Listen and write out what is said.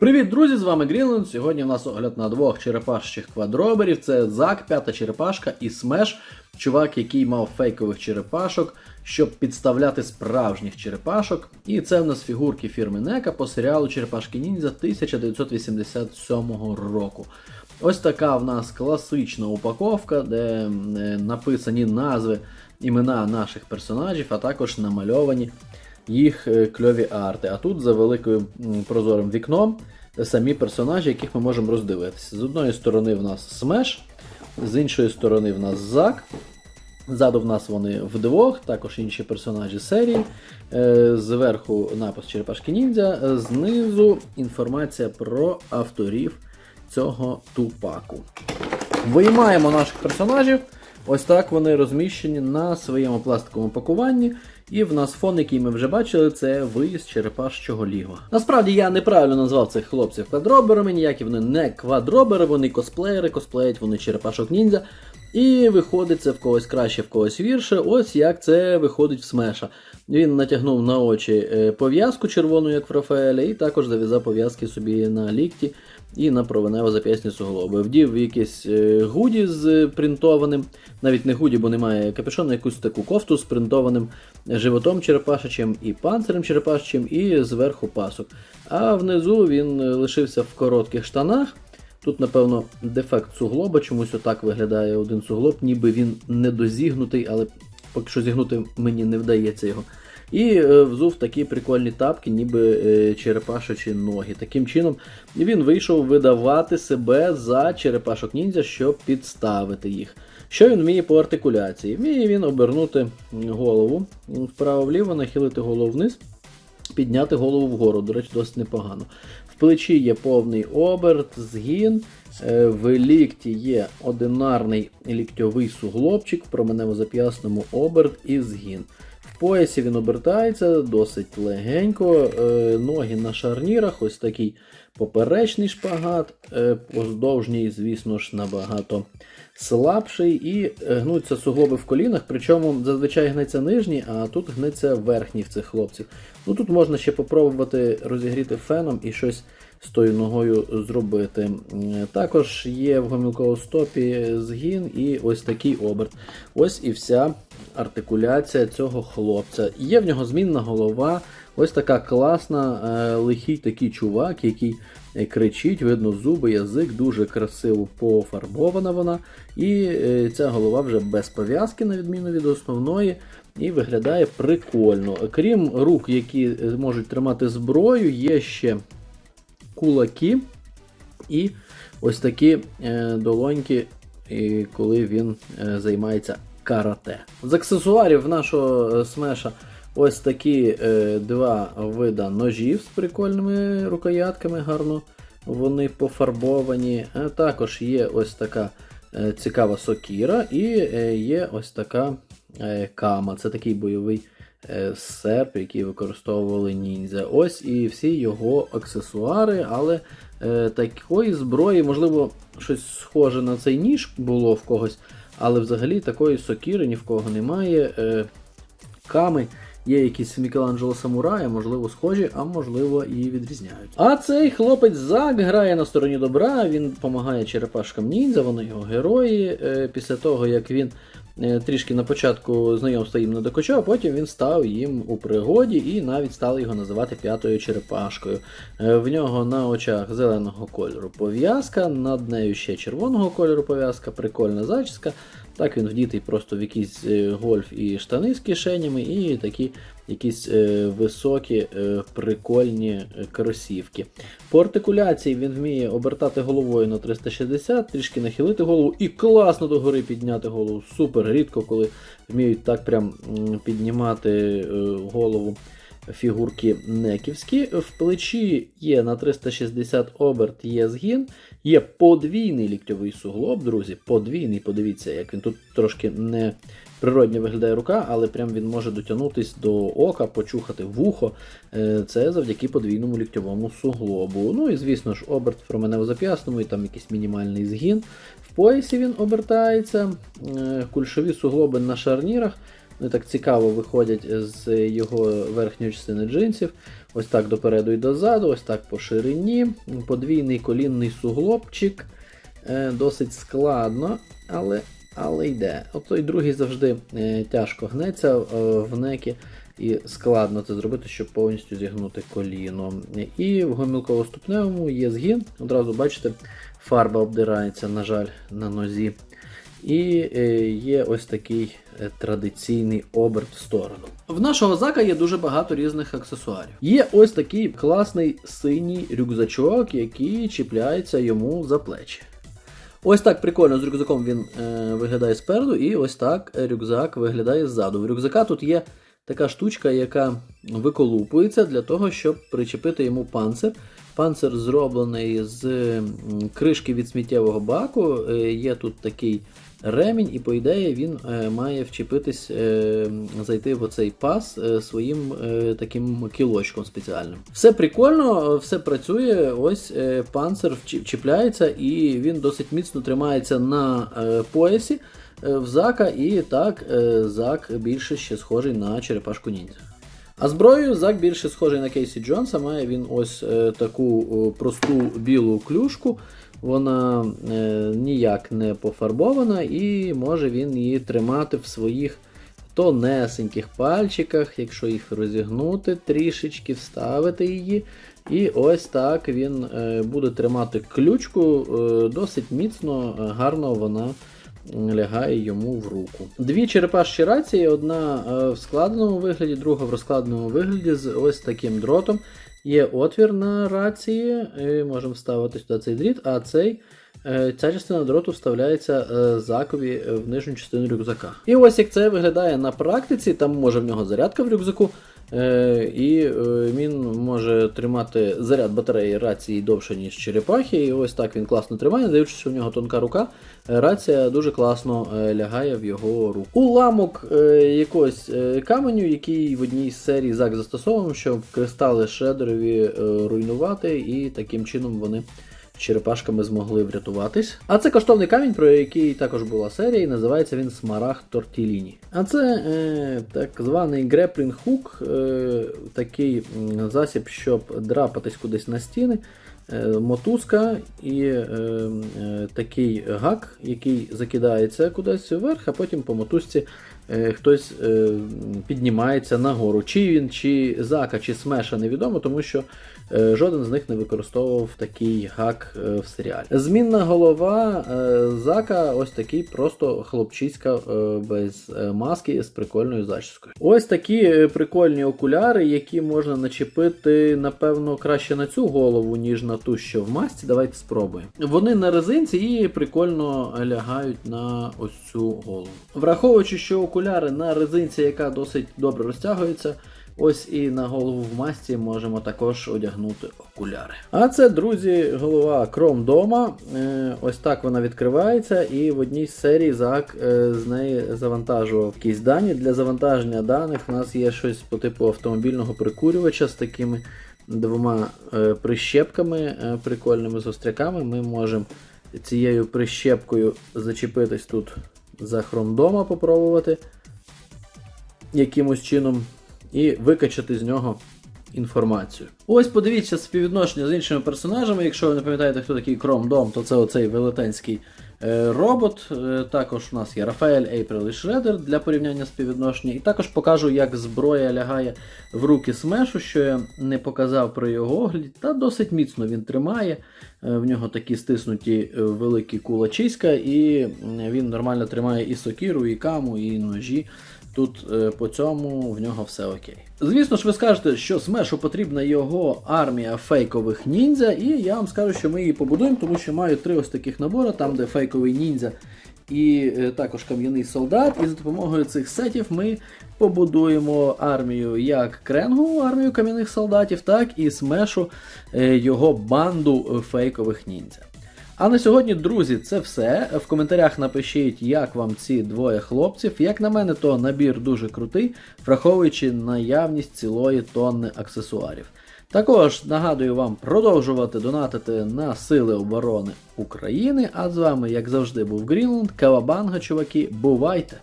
Привіт, друзі! З вами Грінленд. Сьогодні в нас огляд на двох черепашчих квадроберів. Це Зак, п'ята черепашка, і Смеш, чувак, який мав фейкових черепашок, щоб підставляти справжніх черепашок. І це в нас фігурки фірми Нека по серіалу Черепашки Ніндзя 1987 року. Ось така в нас класична упаковка, де е, написані назви, імена наших персонажів, а також намальовані їх е, кльові арти. А тут за великим прозорим вікном самі персонажі, яких ми можемо роздивитися. З одної сторони в нас Смеш, з іншої сторони в нас Зак. Ззаду в нас вони вдвох, також інші персонажі серії. Е, Зверху напис Черепашки Ніндзя, е, знизу інформація про авторів цього тупаку. Виймаємо наших персонажів. Ось так вони розміщені на своєму пластиковому пакуванні. І в нас фон, який ми вже бачили, це виїзд черепашчого лігва. Насправді я неправильно назвав цих хлопців квадроберами, ніякі вони не квадробери, вони косплеєри, косплеять вони черепашок ніндзя. І виходить це в когось краще, в когось гірше. Ось як це виходить в Смеша. Він натягнув на очі е, пов'язку червону, як в Рафаеля, і також зав'язав пов'язки собі на лікті і на провенево зап'ясні суглоби. Вдів якісь е, гуді з принтованим, навіть не гуді, бо немає капюшона, якусь таку кофту з принтованим животом черепашичим і панцирем черепашичим, і зверху пасок. А внизу він е, лишився в коротких штанах. Тут, напевно, дефект суглоба, чомусь отак виглядає один суглоб, ніби він недозігнутий, але поки що зігнути мені не вдається його. І е, взув такі прикольні тапки, ніби е, черепашачі ноги. Таким чином він вийшов видавати себе за черепашок ніндзя, щоб підставити їх. Що він вміє по артикуляції? Вміє він обернути голову вправо-вліво, нахилити голову вниз, підняти голову вгору. До речі, досить непогано. Плечі є повний оберт, згін. е, В лікті є одинарний ліктьовий суглобчик, в променево-зап'ясному оберт і згін. В поясі він обертається досить легенько. е, Ноги на шарнірах, ось такий поперечний шпагат, е, поздовжній, звісно ж, набагато слабший. І гнуться суглоби в колінах, причому зазвичай гнеться нижній, а тут гнеться верхній в цих хлопців. Ну Тут можна ще попробувати розігріти феном і щось з тою ногою зробити. Також є в гомілковостопі згін і ось такий оберт. Ось і вся артикуляція цього хлопця. Є в нього змінна голова. Ось така класна, е, лихий такий чувак, який е, кричить, видно зуби, язик, дуже красиво пофарбована вона. І е, ця голова вже без пов'язки, на відміну від основної, і виглядає прикольно. Крім рук, які е, можуть тримати зброю, є ще кулаки і ось такі е, долоньки, коли він займається карате. З аксесуарів нашого смеша ось такі е, два вида ножів з прикольними рукоятками, гарно вони пофарбовані. Е, також є ось така е, цікава сокіра, і е, є ось така е, кама. Це такий бойовий е, серп, який використовували ніндзя. Ось і всі його аксесуари, але е, такої зброї, можливо, щось схоже на цей ніж було в когось, але взагалі такої сокіри ні в кого немає. Е, ками. Є якісь Мікеланджело Самурая, можливо, схожі, а можливо і відрізняються. А цей хлопець Зак грає на стороні добра, він допомагає черепашкам ніндзя, вони його герої. Е, Після того, як він е, трішки на початку знайомства їм не докочав, а потім він став їм у пригоді і навіть стали його називати п'ятою черепашкою. Е, В нього на очах зеленого кольору пов'язка, над нею ще червоного кольору пов'язка, прикольна зачіска. Так він вдітий просто в якісь е, гольф і штани з кишенями, і такі якісь е, високі, е, прикольні кросівки. По артикуляції він вміє обертати головою на 360, трішки нахилити голову і класно догори підняти голову. Супер рідко, коли вміють так прям піднімати голову фігурки неківські. В плечі є на 360 оберт, є згін, є подвійний ліктьовий суглоб, друзі. Подвійний, подивіться, як він тут трошки не природньо виглядає рука, але прям він може дотягнутись до ока, почухати вухо. Е, Це завдяки подвійному ліктьовому суглобу. Ну і звісно ж, оберт в променево-зап'ясному і там якийсь мінімальний згін. В поясі він обертається, е, кульшові суглоби на шарнірах. Вони так цікаво виходять з його верхньої частини джинсів. Ось так допереду і дозаду, ось так по ширині. Подвійний колінний суглобчик. Е, Досить складно, але, але йде. От той другий завжди е, тяжко гнеться е, в некі. І складно це зробити, щоб повністю зігнути коліно. І в гомілково-ступневому є згін. Одразу бачите, фарба обдирається, на жаль, на нозі. І е, є ось такий е, традиційний оберт в сторону. В нашого зака є дуже багато різних аксесуарів. Є ось такий класний синій рюкзачок, який чіпляється йому за плечі. Ось так прикольно з рюкзаком він е, виглядає спереду, і ось так рюкзак виглядає ззаду. В рюкзака тут є така штучка, яка виколупується для того, щоб причепити йому панцир. Панцир зроблений з кришки від сміттєвого баку. Е, Є тут такий ремінь, і по ідеї він е, має вчепитись, е, зайти в оцей пас е, своїм таким кілочком спеціальним. Все прикольно, все працює. Ось панцир вчі- чіпляється, і він досить міцно тримається на поясі в зака, і так зак більше ще схожий на черепашку ніндзя. А зброєю Зак більше схожий на Кейсі Джонса. Має він ось таку просту білу клюшку. Вона е, ніяк не пофарбована, і може він її тримати в своїх тонесеньких пальчиках, якщо їх розігнути трішечки, вставити її. І ось так він е, буде тримати ключку е, досить міцно, е, гарно вона лягає йому в руку. Дві черепаші рації, одна е, в складеному вигляді, друга в розкладеному вигляді з ось таким дротом. Є отвір на рації, і можемо вставити сюди цей дріт, а цей. е, Ця частина дроту вставляється е, закові в нижню частину рюкзака. І ось як це виглядає на практиці, там може в нього зарядка в рюкзаку, і е, він може тримати заряд батареї рації довше, ніж черепахи. І ось так він класно тримає, дивлячись, в нього тонка рука. е, Рація дуже класно е, лягає в його руку. Уламок е, якогось е, каменю, який в одній з серій Зак застосовував, щоб кристали шредерові е, руйнувати, і таким чином вони черепашками змогли врятуватись. А це коштовний камінь, про який також була серія, і називається він Смарагд Тортіліні. А це е, так званий греплінг хук, е, такий засіб, щоб драпатись кудись на стіни. Е, Мотузка і е, е, такий гак, який закидається кудись вверх, а потім по мотузці хтось е, піднімається нагору. Чи він, чи зака, чи смеша, невідомо, тому що е, жоден з них не використовував такий гак е, в серіалі. Змінна голова е, зака, ось такий просто хлопчиська е, без е, маски з прикольною зачіскою. Ось такі е, прикольні окуляри, які можна начепити, напевно, краще на цю голову, ніж на ту, що в масці. Давайте спробуємо. Вони на резинці і прикольно лягають на ось цю голову. Враховуючи, що окуляри на резинці, яка досить добре розтягується. Ось і на голову в масці можемо також одягнути окуляри. А це, друзі, голова Кром дома. Е, Ось так вона відкривається, і в одній з серій Зак е, з неї завантажував якісь дані. Для завантаження даних у нас є щось по типу автомобільного прикурювача з такими двома е, прищепками прикольними з остряками. Ми можемо цією прищепкою зачепитись тут за хромдома, попробувати якимось чином і викачати з нього інформацію. Ось подивіться співвідношення з іншими персонажами. Якщо ви не пам'ятаєте, хто такий хромдом, то це оцей велетенський робот. Е, також у нас є Рафаель, Ейприл і Шредер для порівняння співвідношення. І також покажу, як зброя лягає в руки Смешу, що я не показав при його огляді. Та досить міцно він тримає. Е, В нього такі стиснуті е, великі кулачиська, і він нормально тримає і сокіру, і каму, і ножі. Тут е, по цьому в нього все окей. Звісно ж, ви скажете, що Смешу потрібна його армія фейкових ніндзя, і я вам скажу, що ми її побудуємо, тому що маю три ось таких набори, там де фейковий ніндзя і е, також кам'яний солдат. І за допомогою цих сетів ми побудуємо армію як Кренгу, армію кам'яних солдатів, так і Смешу е, його банду фейкових ніндзя. А на сьогодні, друзі, це все. В коментарях напишіть, як вам ці двоє хлопців. Як на мене, то набір дуже крутий, враховуючи наявність цілої тонни аксесуарів. Також нагадую вам продовжувати донатити на Сили оборони України. А з вами, як завжди, був Грінланд, Кавабанга, чуваки. Бувайте!